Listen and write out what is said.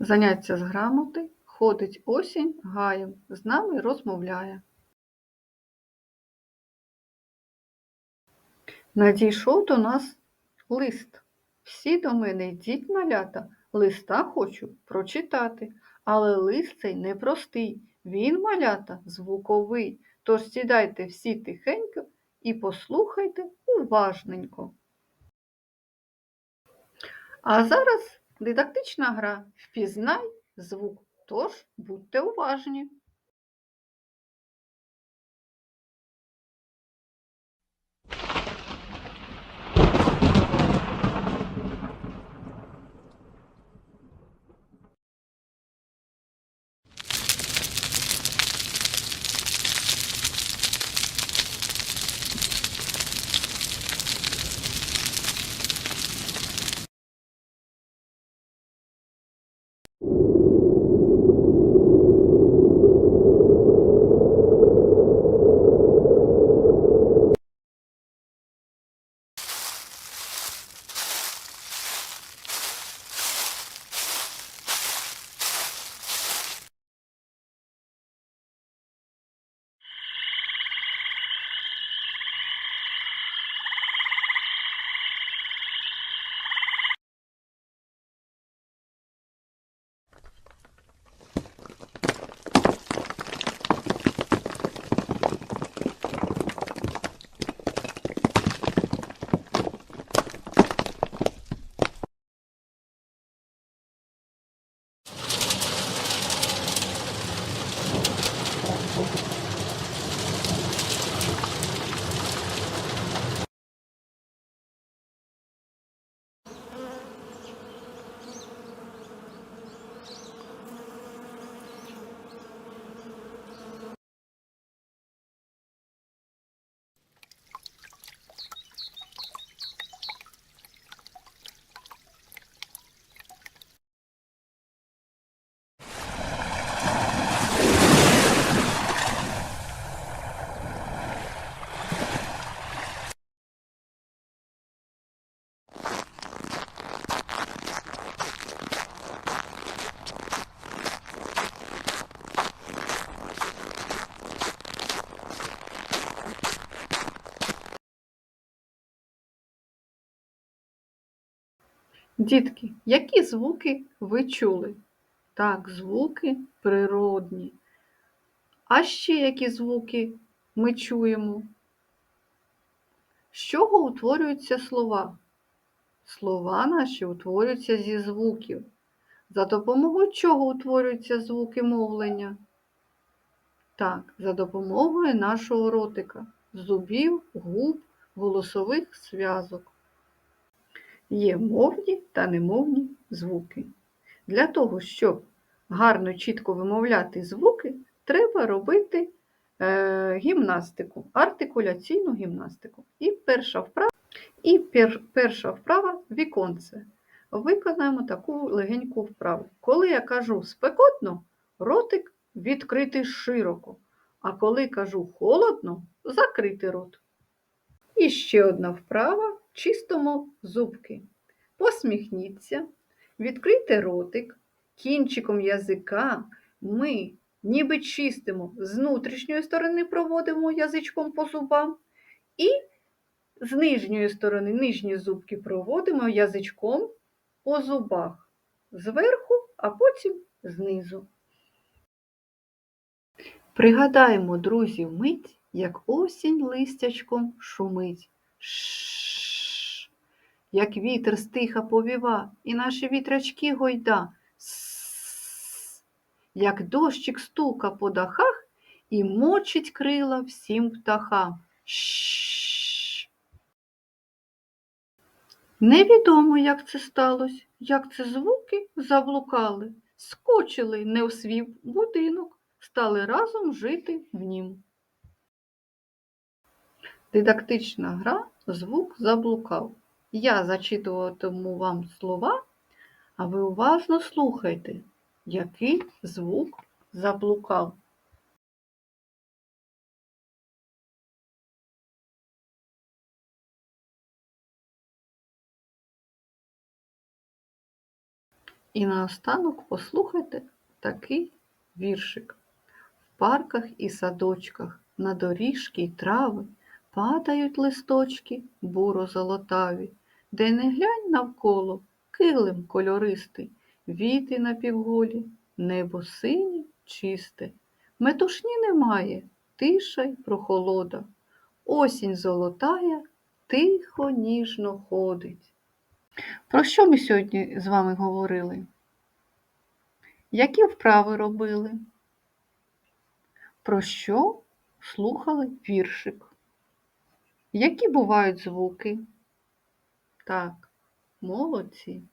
Заняття з грамоти, ходить осінь гаєм, з нами розмовляє. Надійшов до нас лист. Всі до мене йдіть, малята, листа хочу прочитати. Але лист цей непростий, він, малята, звуковий. Тож сідайте всі тихенько і послухайте уважненько. А зараз дидактична гра Впізнай звук. Тож будьте уважні. Дітки, які звуки ви чули? Так, звуки природні. А ще які звуки ми чуємо? З чого утворюються слова? Слова наші утворюються зі звуків. За допомогою чого утворюються звуки мовлення? Так, за допомогою нашого ротика, зубів, губ, голосових зв'язок. Є мовні та немовні звуки. Для того, щоб гарно чітко вимовляти звуки, треба робити е, гімнастику, артикуляційну гімнастику. І перша вправа, і пер, перша вправа віконце. Виконаємо таку легеньку вправу. Коли я кажу спекотно, ротик відкритий широко, а коли кажу холодно, закрити рот. І ще одна вправа чистимо зубки. Посміхніться, відкрийте ротик, кінчиком язика ми ніби чистимо з внутрішньої сторони проводимо язичком по зубам, і з нижньої сторони нижні зубки проводимо язичком по зубах зверху, а потім знизу. Пригадаємо, друзі, мить, як осінь листячком шумить. Шш, як вітер стиха повіва, і наші вітрячки гойда. Сс, як дощик стука по дахах і мочить крила всім птахам. Шш. Невідомо, як це сталося, як це звуки заблукали, скочили не в свій будинок, стали разом жити в нім. Дидактична гра звук заблукав. Я зачитуватиму вам слова, а ви уважно слухайте, який звук заблукав. І наостанок послухайте такий віршик. В парках і садочках, на доріжки й трави падають листочки буро-золотаві, де не глянь навколо, килим кольористий, віти напівголі, небо синє, чисте. Метушні немає, тиша й прохолода. Осінь золотая тихо ніжно ходить. Про що ми сьогодні з вами говорили? Які вправи робили? Про що слухали віршик? Які бувають звуки? Так, молодці.